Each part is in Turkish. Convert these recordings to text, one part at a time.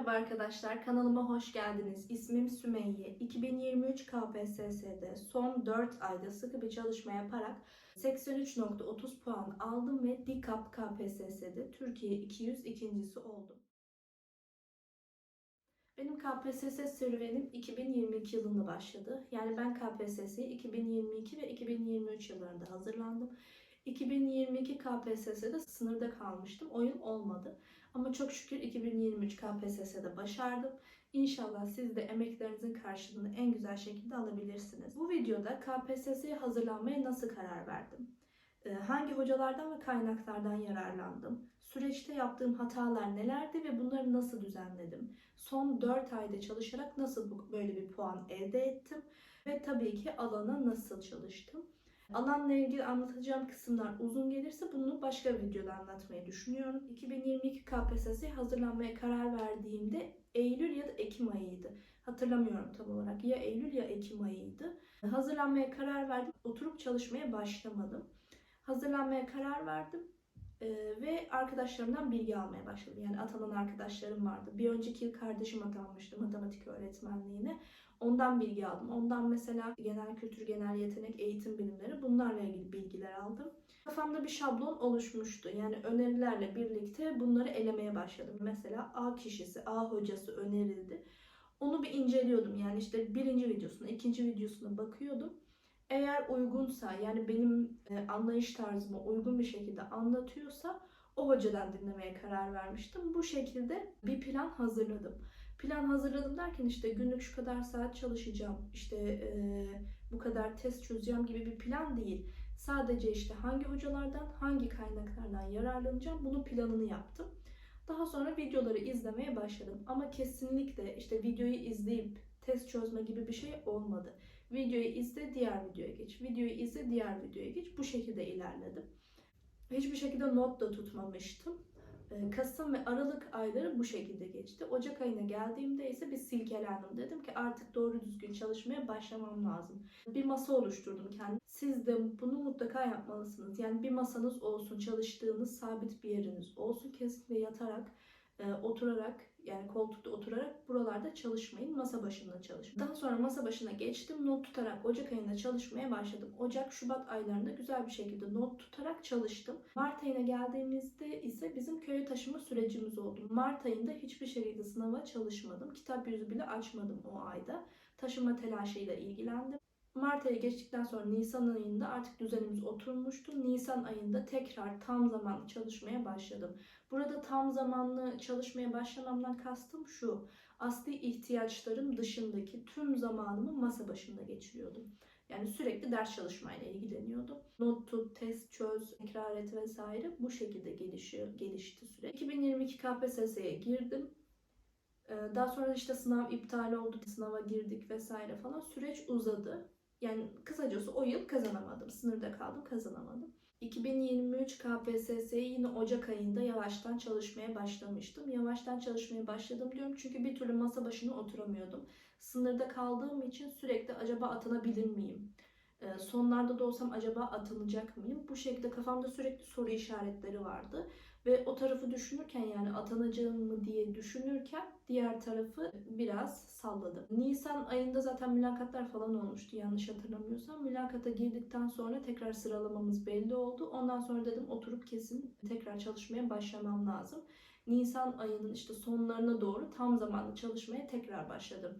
Merhaba arkadaşlar, kanalıma hoş geldiniz. İsmim Sümeyye. 2023 KPSS'de son 4 ayda sıkı bir çalışma yaparak 83.30 puan aldım ve DİKAP KPSS'de Türkiye 200 ikincisi oldum. Benim KPSS serüvenim 2022 yılında başladı. Yani ben KPSS'ye 2022 ve 2023 yıllarında hazırlandım. 2022 KPSS'de sınırda kalmıştım. O yıl olmadı. Ama çok şükür 2023 KPSS'de başardım. İnşallah siz de emeklerinizin karşılığını en güzel şekilde alabilirsiniz. Bu videoda KPSS'ye hazırlanmaya nasıl karar verdim? Ee, Hangi hocalardan ve kaynaklardan yararlandım? Süreçte yaptığım hatalar nelerdi ve bunları nasıl düzenledim? Son 4 ayda çalışarak nasıl böyle bir puan elde ettim? Ve tabii ki alana nasıl çalıştım? Alanla ilgili anlatacağım kısımlar uzun gelirse bunu başka bir videoda anlatmayı düşünüyorum. 2022 KPSS'ye hazırlanmaya karar verdiğimde Eylül ya da Ekim ayıydı. Hatırlamıyorum tam olarak. Ya Eylül ya Ekim ayıydı. Hazırlanmaya karar verdim. Oturup çalışmaya başlamadım. Hazırlanmaya karar verdim. Ee, ve arkadaşlarımdan bilgi almaya başladım. Yani atanan arkadaşlarım vardı. Bir önceki yıl kardeşim atanmıştı matematik öğretmenliğine. Ondan bilgi aldım. Ondan mesela genel kültür, genel yetenek, eğitim bilimleri bunlarla ilgili bilgiler aldım. Kafamda bir şablon oluşmuştu. Yani önerilerle birlikte bunları elemeye başladım. Mesela A kişisi, A hocası önerildi. Onu bir inceliyordum. Yani işte birinci videosuna, ikinci videosuna bakıyordum. Eğer uygunsa yani benim e, anlayış tarzıma uygun bir şekilde anlatıyorsa o hocadan dinlemeye karar vermiştim. Bu şekilde bir plan hazırladım. Plan hazırladım derken işte günlük şu kadar saat çalışacağım, işte e, bu kadar test çözeceğim gibi bir plan değil. Sadece işte hangi hocalardan, hangi kaynaklardan yararlanacağım bunun planını yaptım. Daha sonra videoları izlemeye başladım. Ama kesinlikle işte videoyu izleyip test çözme gibi bir şey olmadı. Videoyu izle, diğer videoya geç. Videoyu izle, diğer videoya geç. Bu şekilde ilerledim. Hiçbir şekilde not da tutmamıştım. Ee, Kasım ve Aralık ayları bu şekilde geçti. Ocak ayına geldiğimde ise bir silkelendim. Dedim ki artık doğru düzgün çalışmaya başlamam lazım. Bir masa oluşturdum kendim. Siz de bunu mutlaka yapmalısınız. Yani bir masanız olsun, çalıştığınız sabit bir yeriniz olsun. Kesinlikle yatarak, e, oturarak yani koltukta oturarak buralarda çalışmayın. Masa başında çalışın. Daha sonra masa başına geçtim. Not tutarak Ocak ayında çalışmaya başladım. Ocak, Şubat aylarında güzel bir şekilde not tutarak çalıştım. Mart ayına geldiğimizde ise bizim köye taşıma sürecimiz oldu. Mart ayında hiçbir şekilde sınava çalışmadım. Kitap yüzü bile açmadım o ayda. Taşıma telaşıyla ilgilendim. Mart ayı geçtikten sonra Nisan ayında artık düzenimiz oturmuştu. Nisan ayında tekrar tam zamanlı çalışmaya başladım. Burada tam zamanlı çalışmaya başlamamdan kastım şu. Asli ihtiyaçlarım dışındaki tüm zamanımı masa başında geçiriyordum. Yani sürekli ders çalışmayla ilgileniyordum. Not tut, test çöz, tekrar et vesaire bu şekilde gelişiyor, gelişti süreç. 2022 KPSS'ye girdim. Ee, Daha sonra işte sınav iptal oldu, sınava girdik vesaire falan. Süreç uzadı. Yani kısacası o yıl kazanamadım. Sınırda kaldım, kazanamadım. 2023 KPSS'ye yine Ocak ayında yavaştan çalışmaya başlamıştım. Yavaştan çalışmaya başladım diyorum çünkü bir türlü masa başına oturamıyordum. Sınırda kaldığım için sürekli acaba atanabilir miyim? Ee, Sonlarda da olsam acaba atanacak mıyım? Bu şekilde kafamda sürekli soru işaretleri vardı. Ve o tarafı düşünürken yani atanacağım mı diye düşünürken diğer tarafı biraz salladım. Nisan ayında zaten mülakatlar falan olmuştu yanlış hatırlamıyorsam. Mülakata girdikten sonra tekrar sıralamamız belli oldu. Ondan sonra dedim oturup kesin tekrar çalışmaya başlamam lazım. Nisan ayının işte sonlarına doğru tam zamanlı çalışmaya tekrar başladım.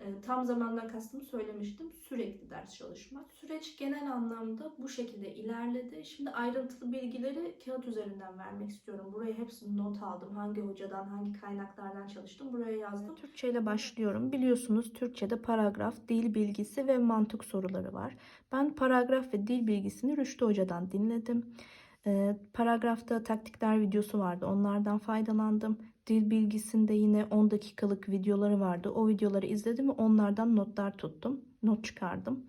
E, Tam zamandan kastımı söylemiştim. Sürekli ders çalışmak. Süreç genel anlamda bu şekilde ilerledi. Şimdi ayrıntılı bilgileri kağıt üzerinden vermek istiyorum. Buraya hepsini not aldım. Hangi hocadan, hangi kaynaklardan çalıştım. Buraya yazdım. Türkçe ile başlıyorum. Biliyorsunuz Türkçe'de paragraf, dil bilgisi ve mantık soruları var. Ben paragraf ve dil bilgisini Rüştü Hoca'dan dinledim. Ee, paragrafta taktikler videosu vardı. Onlardan faydalandım. Dil bilgisinde yine 10 dakikalık videoları vardı. O videoları izledim ve onlardan notlar tuttum. Not çıkardım.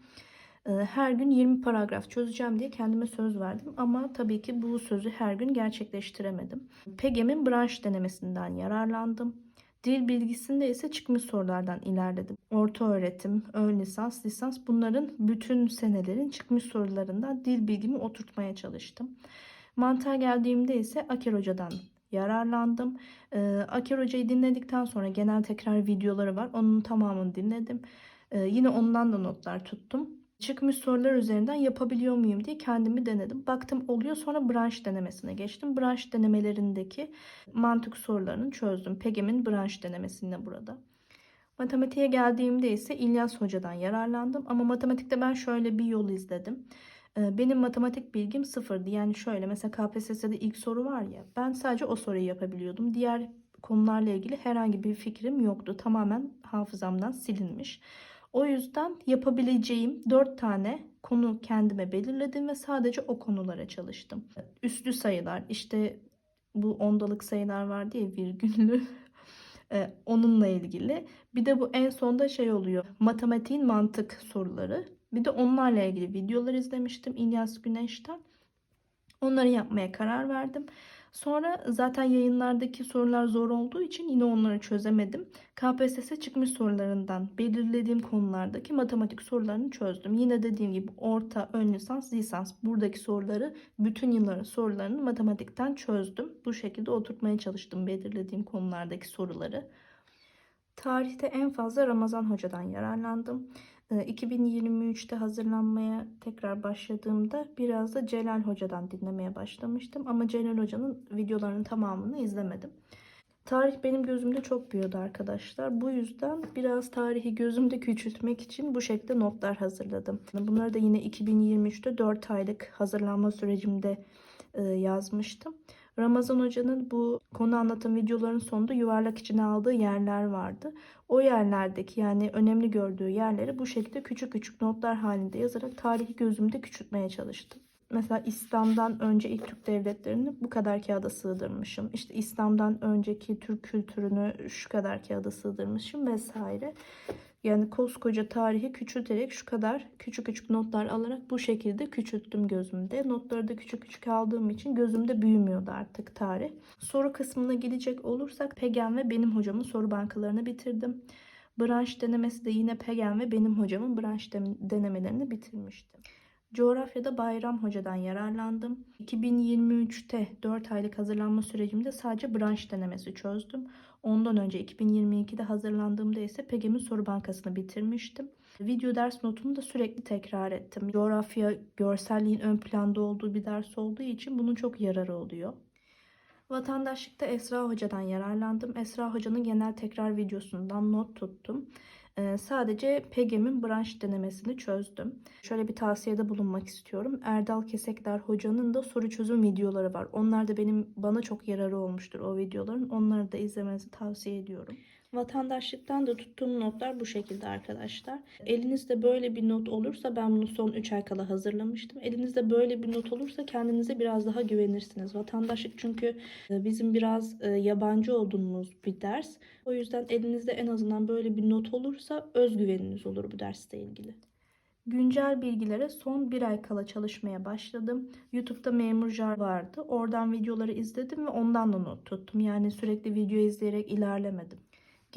Ee, Her gün 20 paragraf çözeceğim diye kendime söz verdim ama tabii ki bu sözü her gün gerçekleştiremedim. PEGEM'in branş denemesinden yararlandım. Dil bilgisinde ise çıkmış sorulardan ilerledim. Orta öğretim, ön lisans, lisans bunların bütün senelerin çıkmış sorularından dil bilgimi oturtmaya çalıştım. Mantığa geldiğimde ise Aker Hoca'dan yararlandım. Ee, Aker Hoca'yı dinledikten sonra genel tekrar videoları var. Onun tamamını dinledim. Ee, yine ondan da notlar tuttum. Çıkmış sorular üzerinden yapabiliyor muyum diye kendimi denedim. Baktım oluyor sonra branş denemesine geçtim. Branş denemelerindeki mantık sorularını çözdüm. PEGEM'in branş denemesinde burada. Matematiğe geldiğimde ise İlyas Hoca'dan yararlandım. Ama matematikte ben şöyle bir yol izledim. Benim matematik bilgim sıfırdı. Yani şöyle mesela KPSS'de ilk soru var ya ben sadece o soruyu yapabiliyordum. Diğer konularla ilgili herhangi bir fikrim yoktu. Tamamen hafızamdan silinmiş. O yüzden yapabileceğim 4 tane konu kendime belirledim ve sadece o konulara çalıştım. Üslü sayılar işte bu ondalık sayılar var diye virgüllü onunla ilgili. Bir de bu en sonda şey oluyor. Matematiğin mantık soruları. Bir de onlarla ilgili videolar izlemiştim İlyas Güneş'ten. Onları yapmaya karar verdim. Sonra zaten yayınlardaki sorular zor olduğu için yine onları çözemedim. KPSS çıkmış sorularından belirlediğim konulardaki matematik sorularını çözdüm. Yine dediğim gibi orta, ön lisans, lisans buradaki soruları bütün yılların sorularını matematikten çözdüm. Bu şekilde oturtmaya çalıştım belirlediğim konulardaki soruları. Tarihte en fazla Ramazan Hoca'dan yararlandım. Ee, 2023'te hazırlanmaya tekrar başladığımda biraz da Celal Hoca'dan dinlemeye başlamıştım. Ama Celal Hoca'nın videolarının tamamını izlemedim. Tarih benim gözümde çok büyüyordu arkadaşlar. Bu yüzden biraz tarihi gözümde küçültmek için bu şekilde notlar hazırladım. Bunları da yine 2023'te 4 aylık hazırlanma sürecimde e, yazmıştım. Ramazan Hoca'nın bu konu anlatım videoların sonunda yuvarlak içine aldığı yerler vardı. O yerlerdeki yani önemli gördüğü yerleri bu şekilde küçük küçük notlar halinde yazarak tarihi gözümde küçültmeye çalıştım. Mesela İslam'dan önce ilk Türk devletlerini bu kadar kağıda sığdırmışım. İşte İslam'dan önceki Türk kültürünü şu kadar kağıda sığdırmışım vesaire. Yani koskoca tarihi küçülterek şu kadar küçük küçük notlar alarak bu şekilde küçülttüm gözümde. Notları da küçük küçük aldığım için gözümde büyümüyordu artık tarih. Soru kısmına gelecek olursak Pegen ve benim hocamın soru bankalarını bitirdim. Branş denemesi de yine Pegen ve benim hocamın branş denemelerini bitirmiştim. Coğrafyada Bayram Hoca'dan yararlandım. 2023'te 4 aylık hazırlanma sürecimde sadece branş denemesi çözdüm. Ondan önce 2022'de hazırlandığımda ise PEGEM'in soru bankasını bitirmiştim. Video ders notumu da sürekli tekrar ettim. Coğrafya görselliğin ön planda olduğu bir ders olduğu için bunun çok yararı oluyor. Vatandaşlıkta Esra Hoca'dan yararlandım. Esra Hoca'nın genel tekrar videosundan not tuttum. Ee, sadece PEGEM'in branş denemesini çözdüm. Şöyle bir tavsiyede bulunmak istiyorum. Erdal Kesekler hocanın da soru çözüm videoları var. Onlar da benim bana çok yararı olmuştur o videoların. Onları da izlemenizi tavsiye ediyorum. Vatandaşlıktan da tuttuğum notlar bu şekilde arkadaşlar. Elinizde böyle bir not olursa ben bunu son 3 ay kala hazırlamıştım. Elinizde böyle bir not olursa kendinize biraz daha güvenirsiniz. Vatandaşlık çünkü e, bizim biraz e, yabancı olduğumuz bir ders. O yüzden elinizde en azından böyle bir not olursa özgüveniniz olur bu dersle ilgili. Güncel bilgilere son bir ay kala çalışmaya başladım. YouTube'da Memur Jar vardı. Oradan videoları izledim ve ondan da not tuttum. Yani sürekli video izleyerek ilerlemedim.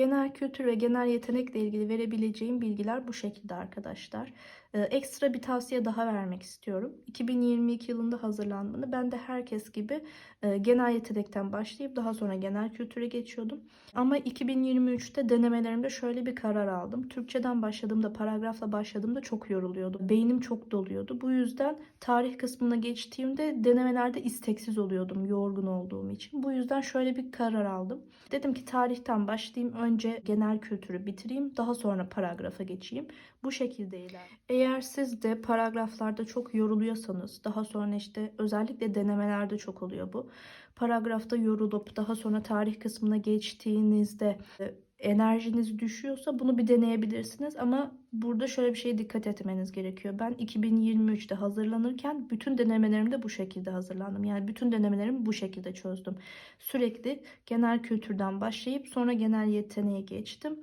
Genel kültür ve genel yetenekle ilgili verebileceğim bilgiler bu şekilde arkadaşlar. Ee, ekstra bir tavsiye daha vermek istiyorum. 2022 yılında hazırlandığında ben de herkes gibi e, genel yetenekten başlayıp daha sonra genel kültüre geçiyordum. Ama 2023'te denemelerimde şöyle bir karar aldım. Türkçeden başladığımda, paragrafla başladığımda çok yoruluyordum. Beynim çok doluyordu. Bu yüzden tarih kısmına geçtiğimde denemelerde isteksiz oluyordum yorgun olduğum için. Bu yüzden şöyle bir karar aldım. Dedim ki tarihten başlayayım. Önce genel kültürü bitireyim. Daha sonra paragrafa geçeyim. Bu şekilde iler. Eğer siz de paragraflarda çok yoruluyorsanız daha sonra işte özellikle denemelerde çok oluyor bu. Paragrafta yorulup daha sonra tarih kısmına geçtiğinizde e, enerjiniz düşüyorsa bunu bir deneyebilirsiniz ama burada şöyle bir şeye dikkat etmeniz gerekiyor. Ben 2023'te hazırlanırken bütün denemelerimde bu şekilde hazırlandım. Yani bütün denemelerimi bu şekilde çözdüm. Sürekli genel kültürden başlayıp sonra genel yeteneğe geçtim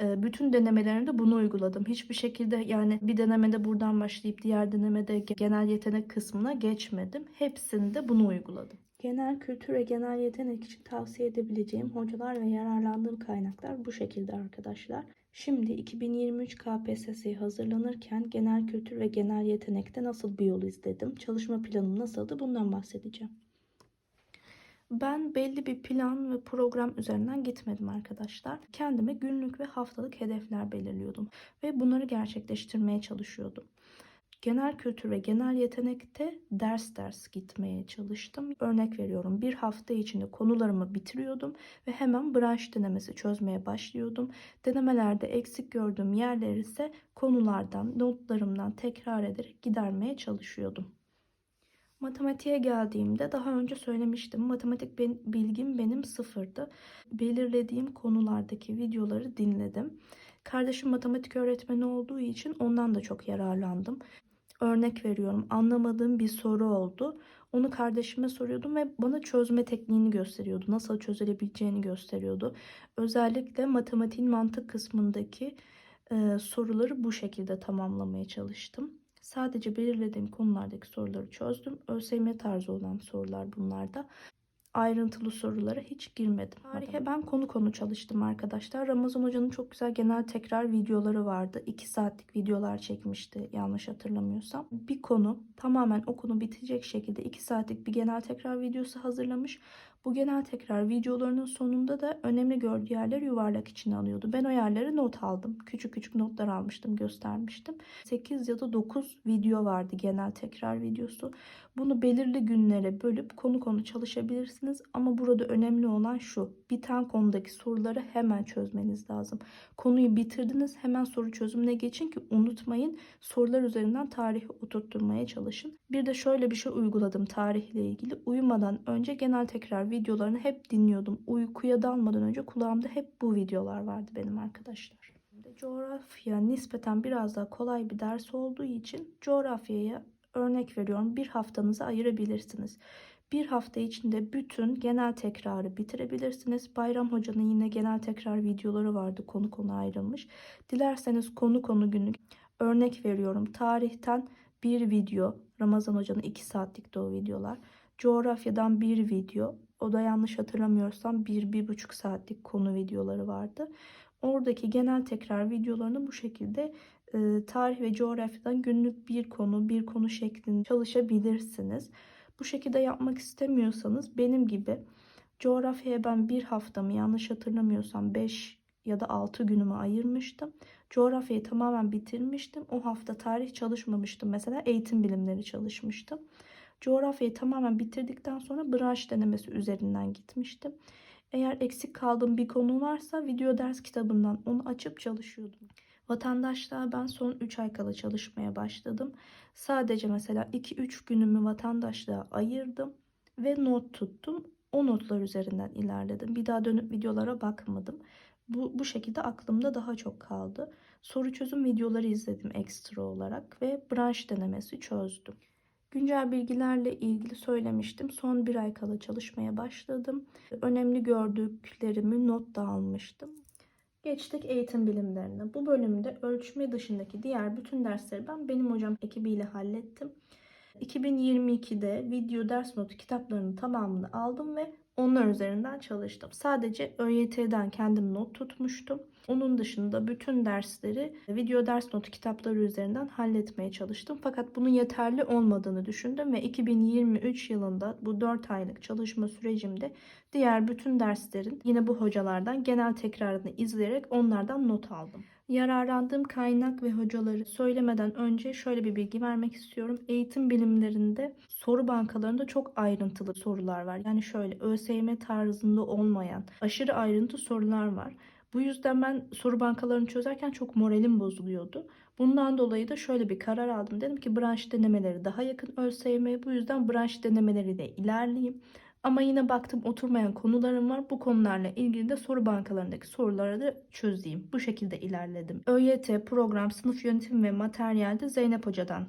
bütün denemelerimde bunu uyguladım. Hiçbir şekilde yani bir denemede buradan başlayıp diğer denemede genel yetenek kısmına geçmedim. Hepsinde bunu uyguladım. Genel kültür ve genel yetenek için tavsiye edebileceğim hocalar ve yararlandığım kaynaklar bu şekilde arkadaşlar. Şimdi 2023 KPSS'ye hazırlanırken genel kültür ve genel yetenekte nasıl bir yol izledim? Çalışma planım nasıldı? Bundan bahsedeceğim. Ben belli bir plan ve program üzerinden gitmedim arkadaşlar. Kendime günlük ve haftalık hedefler belirliyordum ve bunları gerçekleştirmeye çalışıyordum. Genel kültür ve genel yetenekte ders ders gitmeye çalıştım. Örnek veriyorum bir hafta içinde konularımı bitiriyordum ve hemen branş denemesi çözmeye başlıyordum. Denemelerde eksik gördüğüm yerleri ise konulardan, notlarımdan tekrar ederek gidermeye çalışıyordum. Matematiğe geldiğimde daha önce söylemiştim. Matematik bilgim benim sıfırdı. Belirlediğim konulardaki videoları dinledim. Kardeşim matematik öğretmeni olduğu için ondan da çok yararlandım. Örnek veriyorum anlamadığım bir soru oldu. Onu kardeşime soruyordum ve bana çözme tekniğini gösteriyordu. Nasıl çözülebileceğini gösteriyordu. Özellikle matematiğin mantık kısmındaki e, soruları bu şekilde tamamlamaya çalıştım. Sadece belirlediğim konulardaki soruları çözdüm. ÖSYM tarzı olan sorular bunlarda. Ayrıntılı sorulara hiç girmedim. Tarihe ben konu konu çalıştım arkadaşlar. Ramazan Hoca'nın çok güzel genel tekrar videoları vardı. 2 saatlik videolar çekmişti yanlış hatırlamıyorsam. Bir konu tamamen o konu bitecek şekilde 2 saatlik bir genel tekrar videosu hazırlamış. Bu genel tekrar videolarının sonunda da önemli gördüğü yerleri yuvarlak içine alıyordu. Ben o yerleri not aldım. Küçük küçük notlar almıştım, göstermiştim. 8 ya da 9 video vardı genel tekrar videosu. Bunu belirli günlere bölüp konu konu çalışabilirsiniz. Ama burada önemli olan şu. Biten konudaki soruları hemen çözmeniz lazım. Konuyu bitirdiniz hemen soru çözümüne geçin ki unutmayın. Sorular üzerinden tarihi oturtturmaya çalışın. Bir de şöyle bir şey uyguladım tarihle ilgili. Uyumadan önce genel tekrar videolarını hep dinliyordum. Uykuya dalmadan önce kulağımda hep bu videolar vardı benim arkadaşlar. Coğrafya nispeten biraz daha kolay bir ders olduğu için coğrafyaya örnek veriyorum bir haftanızı ayırabilirsiniz. Bir hafta içinde bütün genel tekrarı bitirebilirsiniz. Bayram Hoca'nın yine genel tekrar videoları vardı konu konu ayrılmış. Dilerseniz konu konu günlük örnek veriyorum tarihten bir video Ramazan Hoca'nın 2 saatlik de o videolar. Coğrafyadan bir video o da yanlış hatırlamıyorsam bir, bir buçuk saatlik konu videoları vardı. Oradaki genel tekrar videolarını bu şekilde e, tarih ve coğrafyadan günlük bir konu, bir konu şeklinde çalışabilirsiniz. Bu şekilde yapmak istemiyorsanız benim gibi coğrafyaya ben bir haftamı yanlış hatırlamıyorsam 5 ya da 6 günümü ayırmıştım. Coğrafyayı tamamen bitirmiştim. O hafta tarih çalışmamıştım. Mesela eğitim bilimleri çalışmıştım. Coğrafyayı tamamen bitirdikten sonra branş denemesi üzerinden gitmiştim. Eğer eksik kaldığım bir konu varsa video ders kitabından onu açıp çalışıyordum. Vatandaşlığa ben son 3 ay kala çalışmaya başladım. Sadece mesela 2-3 günümü vatandaşlığa ayırdım ve not tuttum. O notlar üzerinden ilerledim. Bir daha dönüp videolara bakmadım. Bu, bu şekilde aklımda daha çok kaldı. Soru çözüm videoları izledim ekstra olarak ve branş denemesi çözdüm. Güncel bilgilerle ilgili söylemiştim. Son bir ay kala çalışmaya başladım. Önemli gördüklerimi not da almıştım. Geçtik eğitim bilimlerine. Bu bölümde ölçme dışındaki diğer bütün dersleri ben benim hocam ekibiyle hallettim. 2022'de video ders notu kitaplarının tamamını aldım ve onlar üzerinden çalıştım. Sadece ÖYT'den kendim not tutmuştum. Onun dışında bütün dersleri video ders notu kitapları üzerinden halletmeye çalıştım. Fakat bunun yeterli olmadığını düşündüm ve 2023 yılında bu 4 aylık çalışma sürecimde diğer bütün derslerin yine bu hocalardan genel tekrarını izleyerek onlardan not aldım. Yararlandığım kaynak ve hocaları söylemeden önce şöyle bir bilgi vermek istiyorum. Eğitim bilimlerinde soru bankalarında çok ayrıntılı sorular var. Yani şöyle ÖSYM tarzında olmayan aşırı ayrıntı sorular var. Bu yüzden ben soru bankalarını çözerken çok moralim bozuluyordu. Bundan dolayı da şöyle bir karar aldım. Dedim ki branş denemeleri daha yakın ÖSYM'ye. Bu yüzden branş denemeleriyle ilerleyeyim. Ama yine baktım oturmayan konularım var. Bu konularla ilgili de soru bankalarındaki soruları da çözeyim. Bu şekilde ilerledim. ÖYT, program, sınıf yönetimi ve materyalde Zeynep Hoca'dan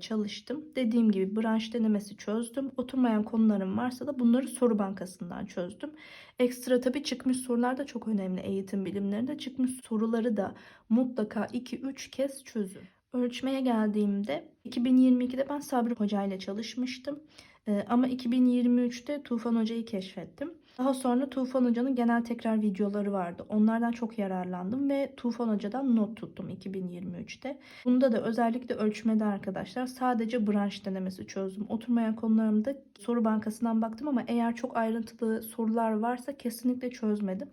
çalıştım. Dediğim gibi branş denemesi çözdüm. Oturmayan konularım varsa da bunları soru bankasından çözdüm. Ekstra tabii çıkmış sorular da çok önemli eğitim bilimlerinde. Çıkmış soruları da mutlaka 2-3 kez çözün. Ölçmeye geldiğimde 2022'de ben Sabri Hoca ile çalışmıştım. Ee, ama 2023'te Tufan Hoca'yı keşfettim. Daha sonra Tufan Hoca'nın genel tekrar videoları vardı. Onlardan çok yararlandım ve Tufan Hoca'dan not tuttum 2023'te. Bunda da özellikle ölçmede arkadaşlar sadece branş denemesi çözdüm. Oturmayan konularımda soru bankasından baktım ama eğer çok ayrıntılı sorular varsa kesinlikle çözmedim.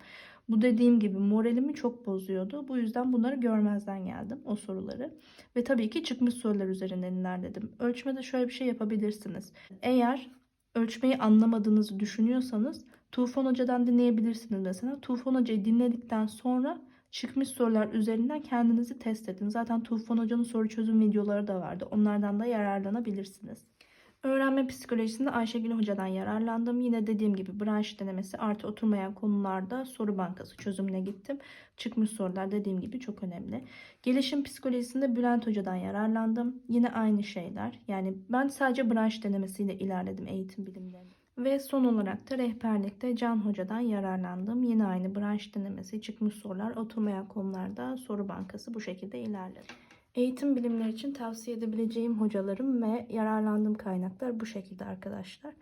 Bu dediğim gibi moralimi çok bozuyordu. Bu yüzden bunları görmezden geldim o soruları. Ve tabii ki çıkmış sorular üzerinden ilerledim. Ölçmede şöyle bir şey yapabilirsiniz. Eğer ölçmeyi anlamadığınızı düşünüyorsanız Tufan Hoca'dan dinleyebilirsiniz mesela. Tufan Hoca'yı dinledikten sonra çıkmış sorular üzerinden kendinizi test edin. Zaten Tufan Hoca'nın soru çözüm videoları da vardı. Onlardan da yararlanabilirsiniz. Öğrenme psikolojisinde Ayşegül Hoca'dan yararlandım. Yine dediğim gibi branş denemesi artı oturmayan konularda soru bankası çözümüne gittim. Çıkmış sorular dediğim gibi çok önemli. Gelişim psikolojisinde Bülent Hoca'dan yararlandım. Yine aynı şeyler. Yani ben sadece branş denemesiyle ilerledim eğitim bilimlerinde. Ve son olarak da rehberlikte Can Hoca'dan yararlandım. Yine aynı branş denemesi, çıkmış sorular, oturmayan konularda soru bankası bu şekilde ilerledim. Eğitim bilimleri için tavsiye edebileceğim hocalarım ve yararlandığım kaynaklar bu şekilde arkadaşlar.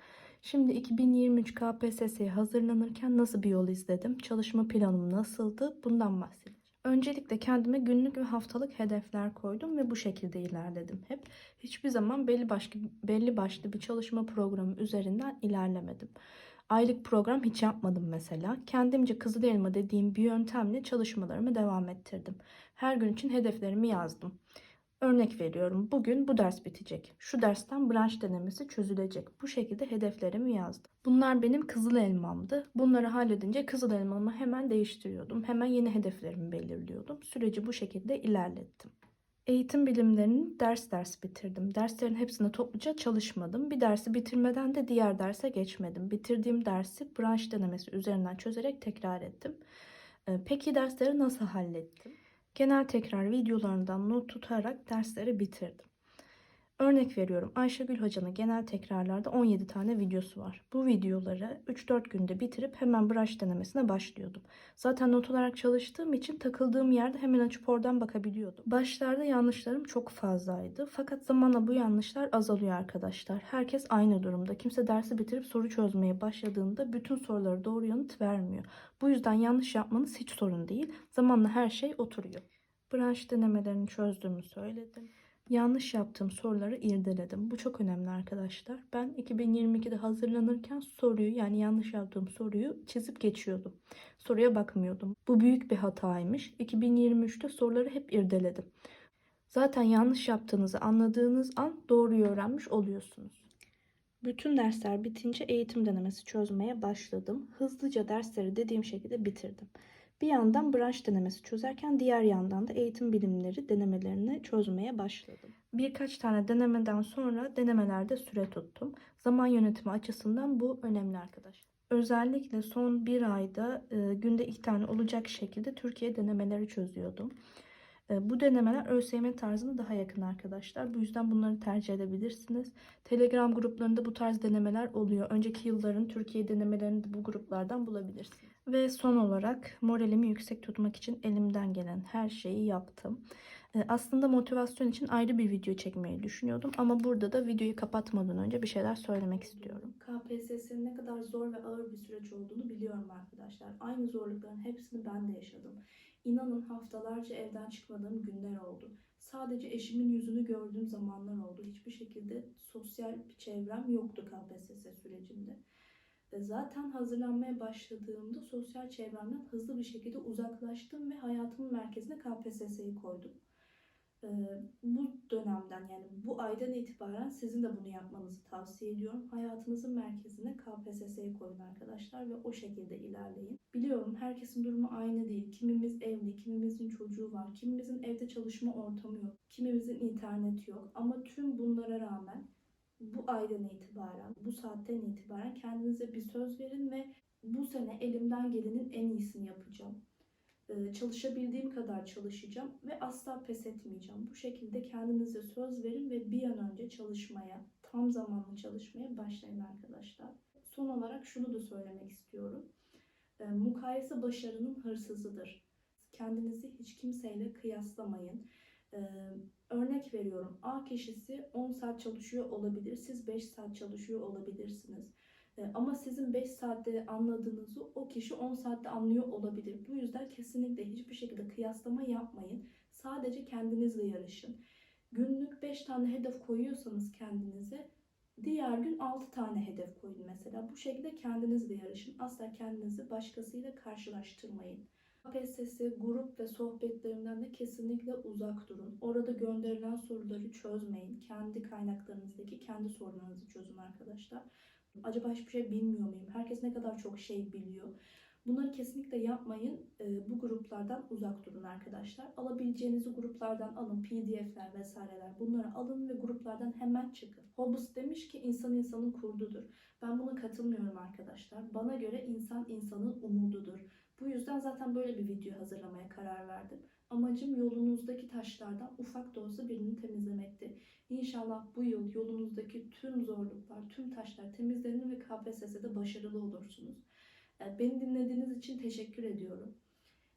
Şimdi 2023 KPSS'ye hazırlanırken nasıl bir yol izledim? Çalışma planım nasıldı? Bundan bahsedeceğim. Öncelikle kendime günlük ve haftalık hedefler koydum ve bu şekilde ilerledim hep. Hiçbir zaman belli başlı belli başlı bir çalışma programı üzerinden ilerlemedim. Aylık program hiç yapmadım mesela. Kendimce kızıl elma dediğim bir yöntemle çalışmalarımı devam ettirdim. Her gün için hedeflerimi yazdım. Örnek veriyorum. Bugün bu ders bitecek. Şu dersten branş denemesi çözülecek. Bu şekilde hedeflerimi yazdım. Bunlar benim kızıl elmamdı. Bunları halledince kızıl elmamı hemen değiştiriyordum. Hemen yeni hedeflerimi belirliyordum. Süreci bu şekilde ilerlettim. Eğitim bilimlerini ders ders bitirdim. Derslerin hepsine topluca çalışmadım. Bir dersi bitirmeden de diğer derse geçmedim. Bitirdiğim dersi branş denemesi üzerinden çözerek tekrar ettim. Ee, Peki dersleri nasıl hallettim? Genel tekrar videolarından not tutarak dersleri bitirdim. Örnek veriyorum Ayşegül Hoca'nın genel tekrarlarda 17 tane videosu var. Bu videoları 3-4 günde bitirip hemen branş denemesine başlıyordum. Zaten not olarak çalıştığım için takıldığım yerde hemen açıp oradan bakabiliyordum. Başlarda yanlışlarım çok fazlaydı. Fakat zamanla bu yanlışlar azalıyor arkadaşlar. Herkes aynı durumda. Kimse dersi bitirip soru çözmeye başladığında bütün soruları doğru yanıt vermiyor. Bu yüzden yanlış yapmanız hiç sorun değil. Zamanla her şey oturuyor. Branş denemelerini çözdüğümü söyledim. Yanlış yaptığım soruları irdeledim. Bu çok önemli arkadaşlar. Ben 2022'de hazırlanırken soruyu yani yanlış yaptığım soruyu çizip geçiyordum. Soruya bakmıyordum. Bu büyük bir hataymış. 2023'te soruları hep irdeledim. Zaten yanlış yaptığınızı anladığınız an doğruyu öğrenmiş oluyorsunuz. Bütün dersler bitince eğitim denemesi çözmeye başladım. Hızlıca dersleri dediğim şekilde bitirdim. Bir yandan branş denemesi çözerken diğer yandan da eğitim bilimleri denemelerini çözmeye başladım. Birkaç tane denemeden sonra denemelerde süre tuttum. Zaman yönetimi açısından bu önemli arkadaşlar. Özellikle son bir ayda e, günde iki tane olacak şekilde Türkiye denemeleri çözüyordum. E, bu denemeler ÖSYM tarzına daha yakın arkadaşlar. Bu yüzden bunları tercih edebilirsiniz. Telegram gruplarında bu tarz denemeler oluyor. Önceki yılların Türkiye denemelerini de bu gruplardan bulabilirsiniz. Ve son olarak moralimi yüksek tutmak için elimden gelen her şeyi yaptım. E, Aslında motivasyon için ayrı bir video çekmeyi düşünüyordum ama burada da videoyu kapatmadan önce bir şeyler söylemek istiyorum. KPSS'nin ne kadar zor ve ağır bir süreç olduğunu biliyorum arkadaşlar. Aynı zorlukların hepsini ben de yaşadım. İnanın haftalarca evden çıkmadığım günler oldu. Sadece eşimin yüzünü gördüğüm zamanlar oldu. Hiçbir şekilde sosyal bir çevrem yoktu KPSS sürecinde. E, Zaten hazırlanmaya başladığımda sosyal çevremden hızlı bir şekilde uzaklaştım ve hayatımın merkezine KPSS'yi koydum. E, Bu dönemden yani bu aydan itibaren sizin de bunu yapmanızı tavsiye ediyorum. Hayatınızın merkezine KPSS'yi koyun arkadaşlar ve o şekilde ilerleyin. Biliyorum herkesin durumu aynı değil. Kimimiz evli, kimimizin çocuğu var, kimimizin evde çalışma ortamı yok, kimimizin interneti yok. Ama tüm bunlara rağmen bu aydan itibaren, bu saatten itibaren kendinize bir söz verin ve bu sene elimden gelenin en iyisini yapacağım. Ee, Çalışabildiğim kadar çalışacağım ve asla pes etmeyeceğim. Bu şekilde kendinize söz verin ve bir an önce çalışmaya, tam zamanlı çalışmaya başlayın arkadaşlar. Son olarak şunu da söylemek istiyorum. Ee, Mukayese başarının hırsızıdır. Kendinizi hiç kimseyle kıyaslamayın. Ee, Örnek veriyorum A kişisi 10 saat çalışıyor olabilir. Siz 5 saat çalışıyor olabilirsiniz. E, Ama sizin 5 saatte anladığınızı o kişi 10 saatte anlıyor olabilir. Bu yüzden kesinlikle hiçbir şekilde kıyaslama yapmayın. Sadece kendinizle yarışın. Günlük 5 tane hedef koyuyorsanız kendinize diğer gün 6 tane hedef koyun mesela. Bu şekilde kendinizle yarışın. Asla kendinizi başkasıyla karşılaştırmayın. KPSS grup ve sohbetlerinden de kesinlikle uzak durun. Orada gönderilen soruları çözmeyin. Kendi kaynaklarınızdaki kendi sorularınızı çözün arkadaşlar. Acaba hiçbir şey bilmiyor muyum? Herkes ne kadar çok şey biliyor? Bunları kesinlikle yapmayın. Ee, Bu gruplardan uzak durun arkadaşlar. Alabileceğinizi gruplardan alın. PDF'ler vesaireler. Bunları alın ve gruplardan hemen çıkın. Hobbes demiş ki insan insanın kurdudur. Ben buna katılmıyorum arkadaşlar. Bana göre insan insanın umududur. Bu yüzden zaten böyle bir video hazırlamaya karar verdim. Amacım yolunuzdaki taşlardan ufak da olsa birini temizlemekti. İnşallah bu yıl yolunuzdaki tüm zorluklar, tüm taşlar temizlenir ve KPSS'de başarılı olursunuz. E, Beni dinlediğiniz için teşekkür ediyorum.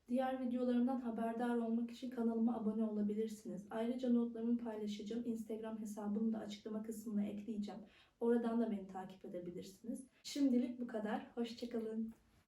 Diğer videolarımdan haberdar olmak için kanalıma abone olabilirsiniz. Ayrıca notlarımı paylaşacağım. Instagram hesabımı da açıklama kısmına ekleyeceğim. Oradan da beni takip edebilirsiniz. Şimdilik bu kadar. Hoşçakalın.